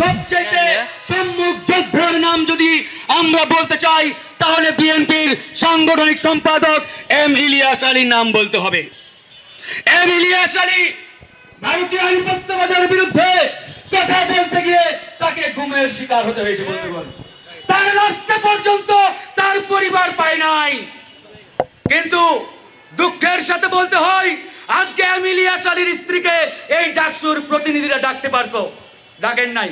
সবচেয়ে সম্মুখ যোদ্ধার নাম যদি আমরা বলতে চাই তাহলে বিএনপির সাংগঠনিক সম্পাদক এম ইলিয়াস আলীর নাম বলতে হবে। এম ইলিয়াস আলী ভারতীয় আধিপত্যবাদের বিরুদ্ধে কথা বলতে গিয়ে তাকে ঘুমের শিকার হতে হয়েছে বন্ধুগণ। তার লাস্টে পর্যন্ত তার পরিবার পায় নাই। কিন্তু দুঃখের সাথে বলতে হয় আজকে আমিলিয়াস আলীর স্ত্রীকে এই ডাকসুর প্রতিনিধিরা ডাকতে পারতো। ডাকেন নাই।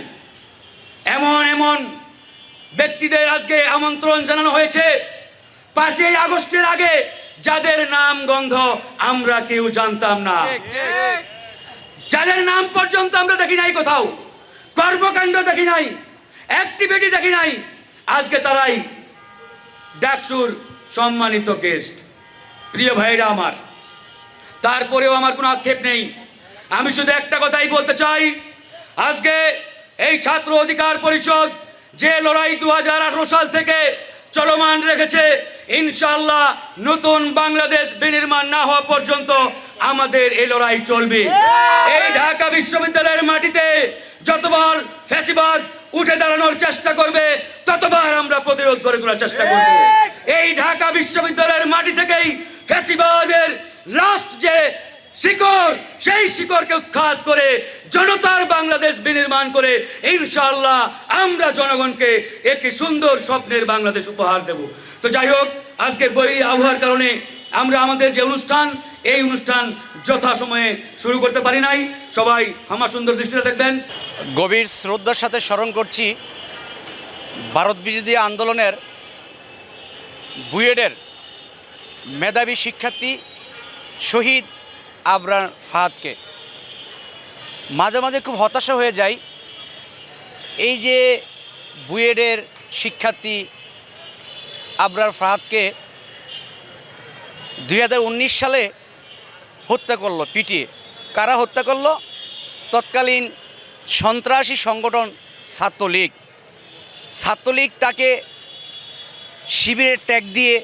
এমন এমন ব্যক্তিদের আজকে আমন্ত্রণ জানানো হয়েছে। পাঁচই আগস্টের আগে যাদের নাম গন্ধ আমরা কেউ জানতাম না। যাদের নাম পর্যন্ত আমরা দেখি নাই কোথাও কর্মকাণ্ড দেখি নাই অ্যাক্টিভিটি দেখি নাই আজকে তারাই ডাকসুর সম্মানিত গেস্ট প্রিয় ভাইরা আমার তারপরেও আমার কোনো আক্ষেপ নেই। আমি শুধু একটা কথাই বলতে চাই আজকে এই ছাত্র অধিকার পরিষদ যে লড়াই দু হাজার আঠেরো সাল থেকে চলমান রেখেছে ইনশাল্লাহ নতুন বাংলাদেশ বিনির্মাণ না হওয়া পর্যন্ত আমাদের এই লড়াই চলবে। এই ঢাকা বিশ্ববিদ্যালয়ের মাটিতে যতবার ফ্যাসিবাদ উঠে দাঁড়ানোর চেষ্টা করবে ততবার আমরা প্রতিরোধ করে তোলার চেষ্টা করব। এই ঢাকা বিশ্ববিদ্যালয়ের মাটি থেকেই ফ্যাসিবাদের লাস্ট যে শিকড়, সেই শিকড়কে উৎখাত করে জনতার বাংলাদেশ বিনির্মাণ করে ইনশাআল্লাহ আমরা জনগণকে একটি সুন্দর স্বপ্নের বাংলাদেশ উপহার দেব। তো যাই হোক, আজকের বই আবহাওয়ার কারণে আমরা আমাদের যে অনুষ্ঠান, এই অনুষ্ঠান যথাসময়ে শুরু করতে পারি নাই। সবাই ক্ষমা সুন্দর দৃষ্টিতে দেখবেন। গভীর শ্রদ্ধার সাথে স্মরণ করছি ভারত বিরোধী আন্দোলনের বুয়েডের মেধাবী শিক্ষার্থী শহীদ আবরার ফাহাদকে। মাঝে মাঝে খুব হতাশা হয়ে যায় এই যে বুয়েডের শিক্ষার্থী আবরার ফাহাদকে দুই হাজার উনিশ সালে হত্যা করল, পিটিয়ে। কারা হত্যা করল? তৎকালীন সন্ত্রাসী সংগঠন ছাত্রলীগ। ছাত্রলীগ তাকে শিবিরের ট্যাগ দিয়ে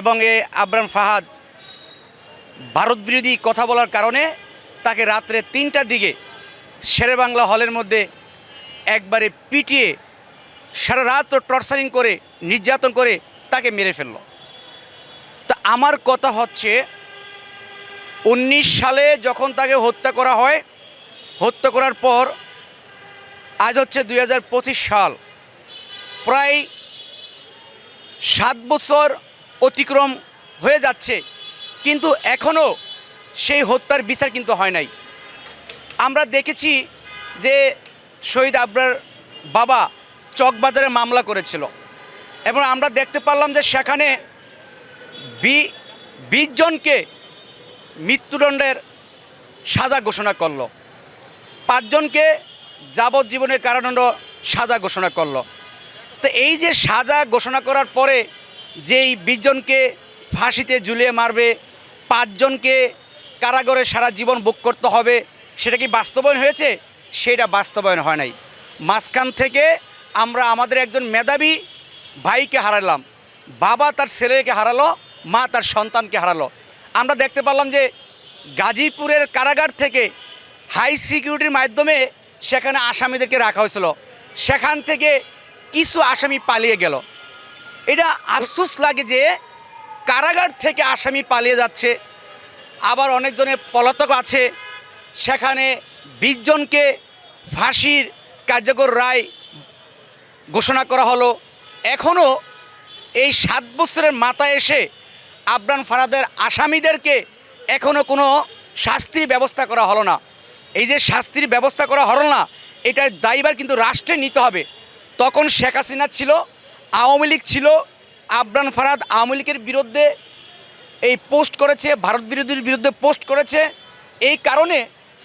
এবং এ আবরাম ফাহাদ ভারত বিরোধী কথা বলার কারণে তাকে রাত্রে তিনটার দিকে শেরে বাংলা হলের মধ্যে একবারে পিটিয়ে সারা রাত টর্চারিং করে, নির্যাতন করে তাকে মেরে ফেলল। তা আমার কথা হচ্ছে, উনিশ সালে যখন তাকে হত্যা করা হয়, হত্যা করার পর আজ হচ্ছে দু হাজার পঁচিশ সাল, প্রায় সাত বছর অতিক্রম হয়ে যাচ্ছে। কিন্তু এখনও সেই হত্যার বিচার কিন্তু হয় নাই। আমরা দেখেছি যে শহীদ আবরার বাবা চকবাজারে মামলা করেছিল এবং আমরা দেখতে পারলাম যে সেখানে বি, বিশ জনকে মৃত্যুদণ্ডের সাজা ঘোষণা করল। পাঁচজনকে যাবজ্জীবনের কারাদণ্ড সাজা ঘোষণা করল। তো এই যে সাজা ঘোষণা করার পরে যেই বিশজনকে ফাঁসিতে ঝুলিয়ে মারবে পাঁচজনকে কারাগারে সারা জীবন ভোগ করতে হবে, সেটা কি বাস্তবায়ন হয়েছে? সেটা বাস্তবায়ন হয় নাই। মাঝখান থেকে আমরা আমাদের একজন মেধাবী ভাইকে হারালাম, বাবা তার ছেলেকে হারালো, মা তার সন্তানকে হারালো। আমরা দেখতে পারলাম যে গাজীপুরের কারাগার থেকে হাই সিকিউরিটির মাধ্যমে সেখানে আসামিদেরকে রাখা হয়েছিল। সেখান থেকে কিছু আসামি পালিয়ে গেল। এটা আফসোস লাগে যে কারাগার থেকে আসামি পালিয়ে যাচ্ছে। আবার অনেকজনের পলাতক আছে। সেখানে বিশ জনকে ফাঁসির কার্যকর রায় ঘোষণা করা হলো। এখনও এই সাত বছরের মাথায় এসে আবরান ফারাদের আসামিদেরকে এখনও কোনো শাস্তির ব্যবস্থা করা হলো না। এই যে শাস্তির ব্যবস্থা করা হলো না, এটার দায়ীবার কিন্তু রাষ্ট্রে নিতে হবে। তখন শেখ হাসিনা ছিল, আওয়ামী লীগ ছিল আবরান ফারাদ আওয়ামী লীগের বিরুদ্ধে এই পোস্ট করেছে, ভারত বিরোধীর বিরুদ্ধে পোস্ট করেছে। এই কারণে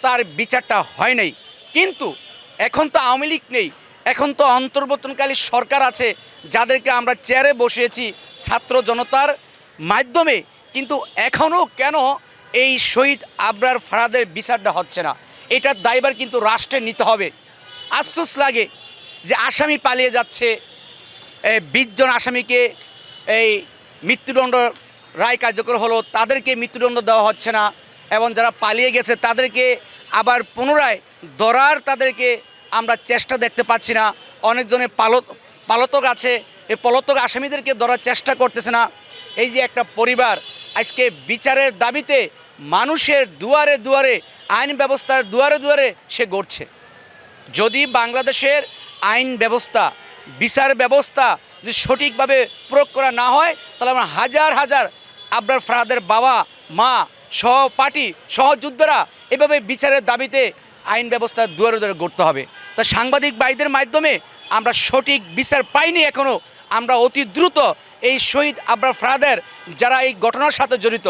তার বিচারটা হয় নাই। কিন্তু এখন তো আওয়ামী লীগ নেই। এখন তো অন্তর্বর্তনকালী সরকার আছে, যাদেরকে আমরা চেয়ারে বসিয়েছি ছাত্র জনতার মাধ্যমে। কিন্তু এখনও কেন এই শহীদ আবরার ফারাদের বিচারটা হচ্ছে না? এটার দায়বার কিন্তু রাষ্ট্রে নিতে হবে। আফসোস লাগে যে আসামি পালিয়ে যাচ্ছে বিশজন আসামিকে এই মৃত্যুদণ্ড রায় কার্যকর হলো, তাদেরকে মৃত্যুদণ্ড দেওয়া হচ্ছে না এবং যারা পালিয়ে গেছে তাদেরকে আবার পুনরায় দরার তাদেরকে আমরা চেষ্টা দেখতে পাচ্ছি না। অনেকজনের পালত পালতক আছে, এই পলাতক আসামিদেরকে ধরার চেষ্টা করতেছে না। এই যে একটা পরিবার, আজকে বিচারের দাবিতে মানুষের দুয়ারে দুয়ারে, আইন ব্যবস্থার দুয়ারে দুয়ারে সে গড়ছে। যদি বাংলাদেশের আইন ব্যবস্থা, বিচার ব্যবস্থা যদি সঠিকভাবে প্রয়োগ করা না হয়, তাহলে আমরা হাজার হাজার আবরার ফরাদের বাবা, মা সহপাঠী সহযোদ্ধারা এভাবে বিচারের দাবিতে আইন ব্যবস্থা দুয়ারে দুয়ারে গড়তে হবে। তা সাংবাদিক ভাইদের মাধ্যমে আমরা সঠিক বিচার পাইনি এখনও আমরা অতি দ্রুত এই শহীদ আবরার ফরাদের যারা এই ঘটনার সাথে জড়িত,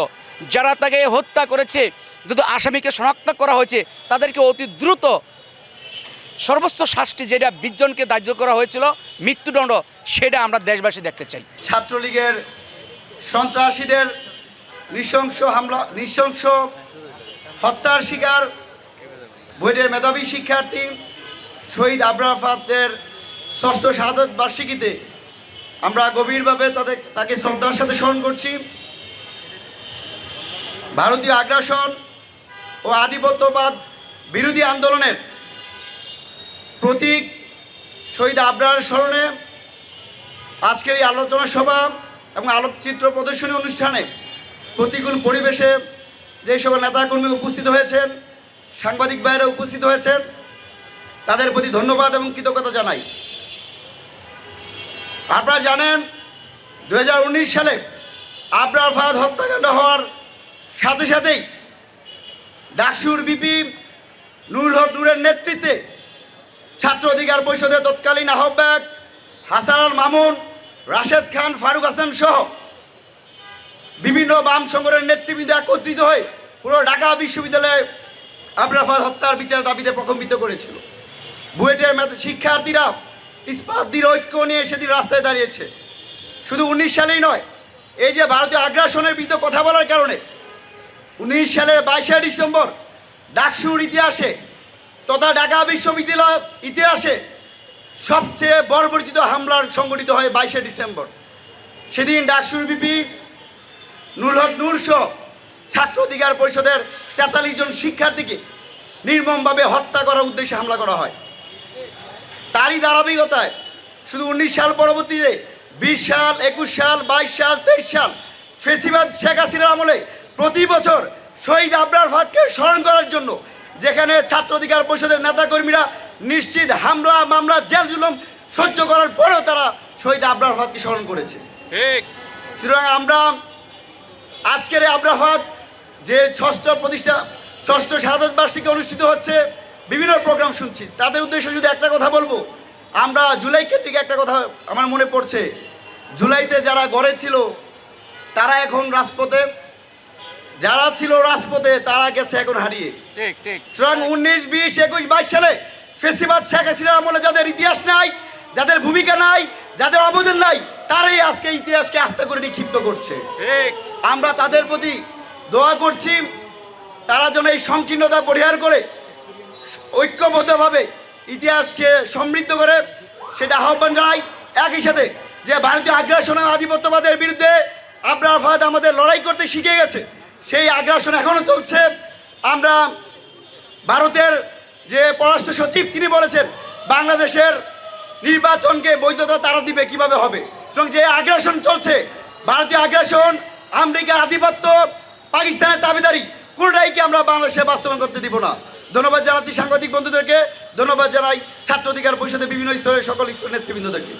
যারা তাকে হত্যা করেছে, যদি আসামিকে শনাক্ত করা হয়েছে, তাদেরকে অতি দ্রুত সর্বোচ্চ শাস্তি যেটা বিশজনকে ধার্য করা হয়েছিল, মৃত্যুদণ্ড, সেটা আমরা দেশবাসী দেখতে চাই। ছাত্রলীগের সন্ত্রাসীদের নৃশংস হামলা, নৃশংস হত্যার শিকার বুয়েটের মেধাবী শিক্ষার্থী শহীদ আবরাফাতের ষষ্ঠ শাহাদত বার্ষিকীতে আমরা গভীরভাবে তাদের, তাকে শ্রদ্ধার সাথে স্মরণ করছি। ভারতীয় আগ্রাসন ও আধিপত্যবাদ বিরোধী আন্দোলনের প্রতীক শহীদ আবরার স্মরণে আজকের এই আলোচনা সভা এবং আলোকচিত্র প্রদর্শনী অনুষ্ঠানে প্রতিকূল পরিবেশে যে সকল নেতাকর্মী উপস্থিত হয়েছেন, সাংবাদিক ভাইয়েরা উপস্থিত হয়েছেন, তাদের প্রতি ধন্যবাদ এবং কৃতজ্ঞতা জানাই। আপনারা জানেন দু হাজার উনিশ সালে আবরার ফাহাদ হত্যাকাণ্ড হওয়ার সাথে সাথেই ডাকসুর বিপি নুরুল হক নুরের নেতৃত্বে ছাত্র অধিকার পরিষদের তৎকালীন আহ্বায়ক হাসান মামুন, রাশেদ খান, ফারুক হাসান সহ বিভিন্ন বাম সংগঠনের নেতৃবৃন্দ একত্রিত হয়ে পুরো ঢাকা বিশ্ববিদ্যালয়ে আবরাফাত হত্যার বিচার দাবিতে প্রকম্পিত করেছিল। বুয়েটের শিক্ষার্থীরা ইস্পাতদের ঐক্য নিয়ে সেদিন রাস্তায় দাঁড়িয়েছে। শুধু উনিশ সালেই নয়, এই যে ভারতীয় আগ্রাসনের বিরুদ্ধে কথা বলার কারণে উনিশ সালের বাইশে ডিসেম্বর ডাকসুর ইতিহাসে তথা ঢাকা বিশ্ববিদ্যালয় ইতিহাসে সবচেয়ে বর্বরচিত হামলার সংগঠিত হয় বাইশে ডিসেম্বর। সেদিন ডাকসুর বিপি নুর হক নূর ছাত্র অধিকার পরিষদের তেতাল্লিশ জন শিক্ষার্থীকে নির্মমভাবে হত্যা করার উদ্দেশ্যে হামলা করা হয়। তারই ধারাবাহিকতায় শুধু উনিশ সাল পরবর্তীতে বিশ সাল, একুশ সাল, বাইশ সাল, তেইশ সাল ফেসিবাদ শেখ হাসিনার আমলে প্রতি বছর শহীদ আবরার ফাদকে স্মরণ করার জন্য যেখানে ছাত্র অধিকার পরিষদের নেতাকর্মীরা নিশ্চিত হামলা মামলা জেল জুলুম সহ্য করার পরেও তারা শহীদ আবরার ফাদকে স্মরণ করেছে। সুতরাং আমরা আজকের এই আবরাফাত যে ষষ্ঠ প্রতিষ্ঠা ষষ্ঠ শাহাদত বার্ষিকী অনুষ্ঠিত হচ্ছে বিভিন্ন প্রোগ্রাম শুনছি। তাদের উদ্দেশ্যে শুধু একটা কথা বলব। আমরা জুলাই কেন্দ্রিক একটা কথা আমার মনে পড়ছে। জুলাইতে যারা গড়ে ছিল তারা এখন রাজপথে যারা ছিল রাজপথে তারা গেছে এখন হারিয়ে। সুতরাং উনিশ বিশ একুশ বাইশ সালে ফেসিবাদ শেখ হাসিনার আমলে যাদের ইতিহাস নাই যাদের ভূমিকা নাই যাদের অবদান নাই তারাই আজকে ইতিহাসকে আস্থা করে নিক্ষিপ্ত করছে। আমরা তাদের প্রতি দোয়া করছি তারা যেন এই সংকীর্ণতা পরিহার করে ঐক্যবদ্ধভাবে ইতিহাসকে সমৃদ্ধ করে সেটা আহ্বান জানাই। একই সাথে যে ভারতীয় আগ্রাসন আধিপত্যবাদের বিরুদ্ধে আপনার ফাদ আমাদের লড়াই করতে শিখে গেছে সেই আগ্রাসন এখনও চলছে। আমরা ভারতের যে পররাষ্ট্র সচিব, তিনি বলেছেন, বাংলাদেশের নির্বাচনকে বৈধতা তারা দিবে কীভাবে হবে? এবং যে আগ্রাসন চলছে, ভারতীয় আগ্রাসন আমেরিকার আধিপত্য, পাকিস্তানের দাবিদারি কোনটাই কি আমরা বাংলাদেশে বাস্তবায়ন করতে দিব না। ধন্যবাদ জানাচ্ছি সাংবাদিক বন্ধুদেরকে, ধন্যবাদ জানাই ছাত্র অধিকার পরিষদের বিভিন্ন স্তরের সকল স্তরের নেতৃবৃন্দদেরকে।